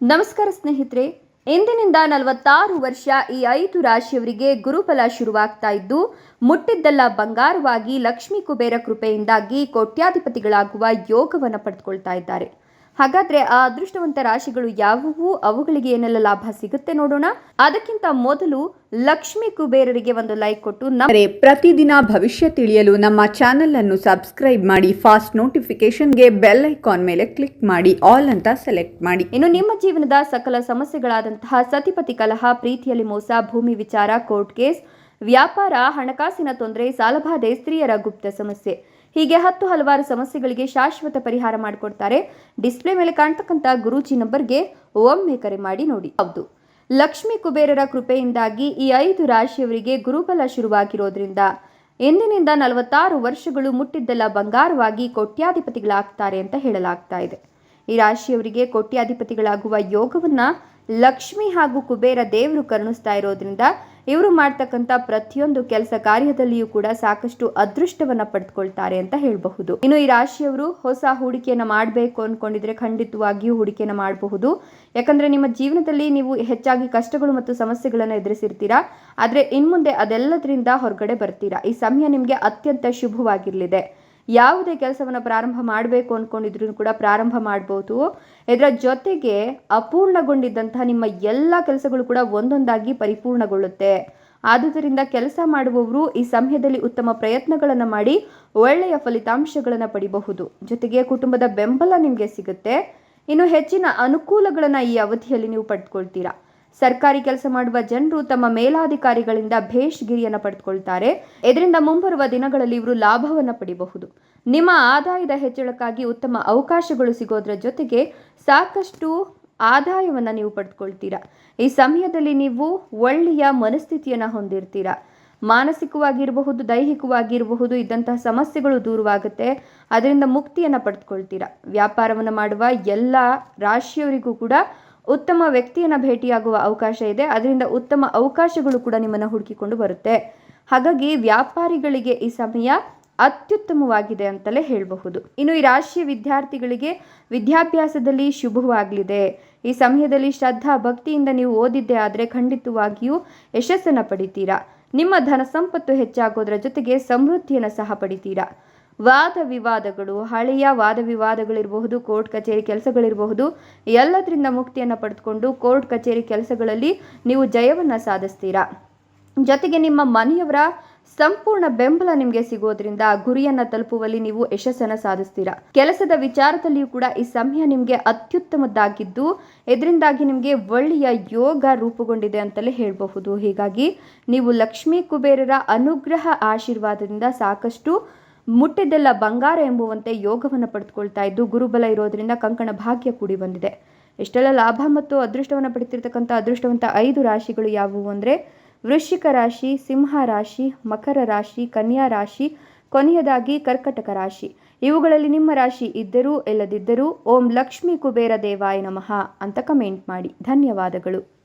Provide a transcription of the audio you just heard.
ನಮಸ್ಕಾರ ಸ್ನೇಹಿತರೆ, ಇಂದಿನಿಂದ ನಲವತ್ತಾರು ವರ್ಷ ಈ ಐದು ರಾಶಿಯವರಿಗೆ ಗುರುಫಲ ಶುರುವಾಗ್ತಾ ಇದ್ದು, ಮುಟ್ಟಿದ್ದೆಲ್ಲ ಬಂಗಾರವಾಗಿ ಲಕ್ಷ್ಮೀ ಕುಬೇರ ಕೃಪೆಯಿಂದಾಗಿ ಕೋಟ್ಯಾಧಿಪತಿಗಳಾಗುವ ಯೋಗವನ್ನು ಪಡೆದುಕೊಳ್ತಾ ಇದ್ದಾರೆ. ಹಾಗಾದ್ರೆ ಆ ಅದೃಷ್ಟವಂತ ರಾಶಿಗಳು ಯಾವುವು? ಅವುಗಳಿಗೆ ಏನೆಲ್ಲ ಲಾಭ ಸಿಗುತ್ತೆ ನೋಡೋಣ. ಅದಕ್ಕಿಂತ ಮೊದಲು ಲಕ್ಷ್ಮಿ ಕುಬೇರರಿಗೆ ಒಂದು ಲೈಕ್ ಕೊಟ್ಟು ನಮ್ಮರೆ ಪ್ರತಿದಿನ ಭವಿಷ್ಯ ತಿಳಿಯಲು ನಮ್ಮ ಚಾನೆಲ್ ಅನ್ನು ಸಬ್ಸ್ಕ್ರೈಬ್ ಮಾಡಿ ಫಾಸ್ಟ್ ನೋಟಿಫಿಕೇಶನ್ಗೆ ಬೆಲ್ ಐಕಾನ್ ಮೇಲೆ ಕ್ಲಿಕ್ ಮಾಡಿ ಆಲ್ ಅಂತ ಸೆಲೆಕ್ಟ್ ಮಾಡಿ. ಇನ್ನು ನಿಮ್ಮ ಜೀವನದ ಸಕಲ ಸಮಸ್ಯೆಗಳಾದಂತಹ ಸತಿಪತಿ ಕಲಹ ಪ್ರೀತಿಯಲ್ಲಿ ಮೋಸ ಭೂಮಿ ವಿಚಾರ ಕೋರ್ಟ್ ಕೇಸ್ ವ್ಯಾಪಾರ ಹಣಕಾಸಿನ ತೊಂದರೆ ಸಾಲಬಾಧೆ ಸ್ತ್ರೀಯರ ಗುಪ್ತ ಸಮಸ್ಯೆ. ಹೀಗೆ ಹತ್ತು ಹಲವಾರು ಸಮಸ್ಯೆಗಳಿಗೆ ಶಾಶ್ವತ ಪರಿಹಾರ ಮಾಡಿಕೊಡ್ತಾರೆ. ಡಿಸ್ಪ್ಲೇ ಮೇಲೆ ಕಾಣ್ತಕ್ಕಂಥ ಗುರೂಜಿ ನಂಬರ್ಗೆ ಒಮ್ಮೆ ಕರೆ ಮಾಡಿ ನೋಡಿ. ಹೌದು. ಲಕ್ಷ್ಮಿ ಕುಬೇರರ ಕೃಪೆಯಿಂದಾಗಿ ಈ ಐದು ರಾಶಿಯವರಿಗೆ ಗುರುಬಲ ಶುರುವಾಗಿರೋದ್ರಿಂದ ಎಂದಿನಿಂದ ನಲವತ್ತಾರು ವರ್ಷಗಳು ಮುಟ್ಟಿದ್ದೆಲ್ಲ ಬಂಗಾರವಾಗಿ ಕೋಟ್ಯಾಧಿಪತಿಗಳಾಗ್ತಾರೆ ಅಂತ ಹೇಳಲಾಗ್ತಾ ಇದೆ. ಈ ರಾಶಿಯವರಿಗೆ ಕೋಟ್ಯಾಧಿಪತಿಗಳಾಗುವ ಯೋಗವನ್ನ ಲಕ್ಷ್ಮಿ ಹಾಗೂ ಕುಬೇರ ದೇವರು ಕರುಣಿಸ್ತಾ ಇರೋದ್ರಿಂದ ಇವರು ಮಾಡ್ತಕ್ಕಂಥ ಪ್ರತಿಯೊಂದು ಕೆಲಸ ಕಾರ್ಯದಲ್ಲಿಯೂ ಕೂಡ ಸಾಕಷ್ಟು ಅದೃಷ್ಟವನ್ನ ಪಡೆದುಕೊಳ್ತಾರೆ ಅಂತ ಹೇಳಬಹುದು. ಇನ್ನು ಈ ರಾಶಿಯವರು ಹೊಸ ಹೂಡಿಕೆಯನ್ನ ಮಾಡಬೇಕು ಅನ್ಕೊಂಡಿದ್ರೆ ಖಂಡಿತವಾಗಿಯೂ ಹೂಡಿಕೆಯನ್ನ ಮಾಡಬಹುದು. ಯಾಕಂದ್ರೆ ನಿಮ್ಮ ಜೀವನದಲ್ಲಿ ನೀವು ಹೆಚ್ಚಾಗಿ ಕಷ್ಟಗಳು ಮತ್ತು ಸಮಸ್ಯೆಗಳನ್ನು ಎದುರಿಸಿರ್ತೀರಾ. ಆದ್ರೆ ಇನ್ಮುಂದೆ ಅದೆಲ್ಲದರಿಂದ ಹೊರಗಡೆ ಬರ್ತೀರಾ. ಈ ಸಮಯ ನಿಮಗೆ ಅತ್ಯಂತ ಶುಭವಾಗಿರಲಿದೆ. ಯಾವುದೇ ಕೆಲಸವನ್ನು ಪ್ರಾರಂಭ ಮಾಡಬೇಕು ಅಂದ್ಕೊಂಡಿದ್ರು ಕೂಡ ಪ್ರಾರಂಭ ಮಾಡ್ಬೋದು. ಇದರ ಜೊತೆಗೆ ಅಪೂರ್ಣಗೊಂಡಿದ್ದಂತಹ ನಿಮ್ಮ ಎಲ್ಲ ಕೆಲಸಗಳು ಕೂಡ ಒಂದೊಂದಾಗಿ ಪರಿಪೂರ್ಣಗೊಳ್ಳುತ್ತೆ. ಆದುದರಿಂದ ಕೆಲಸ ಮಾಡುವವರು ಈ ಸಮಯದಲ್ಲಿ ಉತ್ತಮ ಪ್ರಯತ್ನಗಳನ್ನು ಮಾಡಿ ಒಳ್ಳೆಯ ಫಲಿತಾಂಶಗಳನ್ನು ಪಡಿಬಹುದು. ಜೊತೆಗೆ ಕುಟುಂಬದ ಬೆಂಬಲ ನಿಮಗೆ ಸಿಗುತ್ತೆ. ಇನ್ನು ಹೆಚ್ಚಿನ ಅನುಕೂಲಗಳನ್ನು ಈ ಅವಧಿಯಲ್ಲಿ ನೀವು ಪಡೆದುಕೊಳ್ತೀರಾ ಸರ್ಕಾರಿ ಕೆಲಸ ಮಾಡುವ ಜನರು ತಮ್ಮ ಮೇಲಾಧಿಕಾರಿಗಳಿಂದ ಭೇಷ್ಗಿರಿಯನ್ನು ಪಡೆದುಕೊಳ್ತಾರೆ. ಇದರಿಂದ ಮುಂಬರುವ ದಿನಗಳಲ್ಲಿ ಇವರು ಲಾಭವನ್ನು ಪಡಿಬಹುದು. ನಿಮ್ಮ ಆದಾಯದ ಹೆಚ್ಚಳಕ್ಕಾಗಿ ಉತ್ತಮ ಅವಕಾಶಗಳು ಸಿಗೋದ್ರ ಜೊತೆಗೆ ಸಾಕಷ್ಟು ಆದಾಯವನ್ನು ನೀವು ಪಡೆದುಕೊಳ್ತೀರಾ. ಈ ಸಮಯದಲ್ಲಿ ನೀವು ಒಳ್ಳೆಯ ಮನಸ್ಥಿತಿಯನ್ನು ಹೊಂದಿರ್ತೀರಾ. ಮಾನಸಿಕವಾಗಿರಬಹುದು, ದೈಹಿಕವಾಗಿರಬಹುದು, ಇದ್ದಂತಹ ಸಮಸ್ಯೆಗಳು ದೂರವಾಗುತ್ತೆ. ಅದರಿಂದ ಮುಕ್ತಿಯನ್ನು ಪಡೆದುಕೊಳ್ತೀರಾ. ವ್ಯಾಪಾರವನ್ನು ಮಾಡುವ ಎಲ್ಲ ರಾಶಿಯವರಿಗೂ ಕೂಡ ಉತ್ತಮ ವ್ಯಕ್ತಿಯನ್ನು ಭೇಟಿಯಾಗುವ ಅವಕಾಶ ಇದೆ. ಅದರಿಂದ ಉತ್ತಮ ಅವಕಾಶಗಳು ಕೂಡ ನಿಮ್ಮನ್ನು ಹುಡುಕಿಕೊಂಡು ಬರುತ್ತೆ. ಹಾಗಾಗಿ ವ್ಯಾಪಾರಿಗಳಿಗೆ ಈ ಸಮಯ ಅತ್ಯುತ್ತಮವಾಗಿದೆ ಅಂತಲೇ ಹೇಳಬಹುದು. ಇನ್ನು ಈ ರಾಶಿಯ ವಿದ್ಯಾರ್ಥಿಗಳಿಗೆ ವಿದ್ಯಾಭ್ಯಾಸದಲ್ಲಿ ಶುಭವಾಗಲಿದೆ. ಈ ಸಮಯದಲ್ಲಿ ಶ್ರದ್ಧಾ ಭಕ್ತಿಯಿಂದ ನೀವು ಓದಿದ್ದೆ ಆದರೆ ಖಂಡಿತವಾಗಿಯೂ ಯಶಸ್ಸನ್ನು ಪಡಿತೀರಾ. ನಿಮ್ಮ ಧನ ಸಂಪತ್ತು ಹೆಚ್ಚಾಗೋದ್ರ ಜೊತೆಗೆ ಸಮೃದ್ಧಿಯನ್ನು ಸಹ ಪಡಿತೀರಾ. ವಾದ ವಿವಾದಗಳು ಹಳೆಯ ವಾದ ವಿವಾದಗಳಿರಬಹುದು ಕೋರ್ಟ್ ಕಚೇರಿ ಕೆಲಸಗಳಿರಬಹುದು, ಎಲ್ಲದರಿಂದ ಮುಕ್ತಿಯನ್ನು ಪಡೆದುಕೊಂಡು ಕೋರ್ಟ್ ಕಚೇರಿ ಕೆಲಸಗಳಲ್ಲಿ ನೀವು ಜಯವನ್ನು ಸಾಧಿಸ್ತೀರಾ? ಜೊತೆಗೆ ನಿಮ್ಮ ಮನೆಯವರ ಸಂಪೂರ್ಣ ಬೆಂಬಲ ನಿಮಗೆ ಸಿಗೋದ್ರಿಂದ ಗುರಿಯನ್ನ ತಲುಪುವಲ್ಲಿ ನೀವು ಯಶಸ್ಸನ್ನು ಸಾಧಿಸ್ತೀರಾ? ಕೆಲಸದ ವಿಚಾರದಲ್ಲಿಯೂ ಕೂಡ ಈ ಸಮಯ ನಿಮಗೆ ಅತ್ಯುತ್ತಮದ್ದಾಗಿದ್ದು, ಇದರಿಂದಾಗಿ ನಿಮಗೆ ಒಳ್ಳೆಯ ಯೋಗ ರೂಪುಗೊಂಡಿದೆ ಅಂತಲೇ ಹೇಳಬಹುದು. ಹೀಗಾಗಿ ನೀವು ಲಕ್ಷ್ಮೀ ಕುಬೇರರ ಅನುಗ್ರಹ ಆಶೀರ್ವಾದದಿಂದ ಸಾಕಷ್ಟು ಮುಟ್ಟಿದ್ದೆಲ್ಲ ಬಂಗಾರ ಎಂಬುವಂತೆ ಯೋಗವನ್ನು ಪಡೆದುಕೊಳ್ತಾ ಇದ್ದು ಗುರುಬಲ ಇರೋದ್ರಿಂದ ಕಂಕಣ ಭಾಗ್ಯ ಕೂಡಿ ಬಂದಿದೆ. ಇಷ್ಟೆಲ್ಲ ಲಾಭ ಮತ್ತು ಅದೃಷ್ಟವನ್ನು ಪಡೆತಿರ್ತಕ್ಕಂಥ ಅದೃಷ್ಟವಂತ ಐದು ರಾಶಿಗಳು ಯಾವುವು ಅಂದರೆ ವೃಶ್ಚಿಕ ರಾಶಿ, ಸಿಂಹ ರಾಶಿ, ಮಕರ ರಾಶಿ, ಕನ್ಯಾ ರಾಶಿ, ಕೊನೆಯದಾಗಿ ಕರ್ಕಟಕ ರಾಶಿ. ಇವುಗಳಲ್ಲಿ ನಿಮ್ಮ ರಾಶಿ ಇದ್ದರೂ ಇಲ್ಲದಿದ್ದರೂ ಓಂ ಲಕ್ಷ್ಮೀ ಕುಬೇರ ದೇವಾಯ ನಮಃ ಅಂತ ಕಮೆಂಟ್ ಮಾಡಿ. ಧನ್ಯವಾದಗಳು.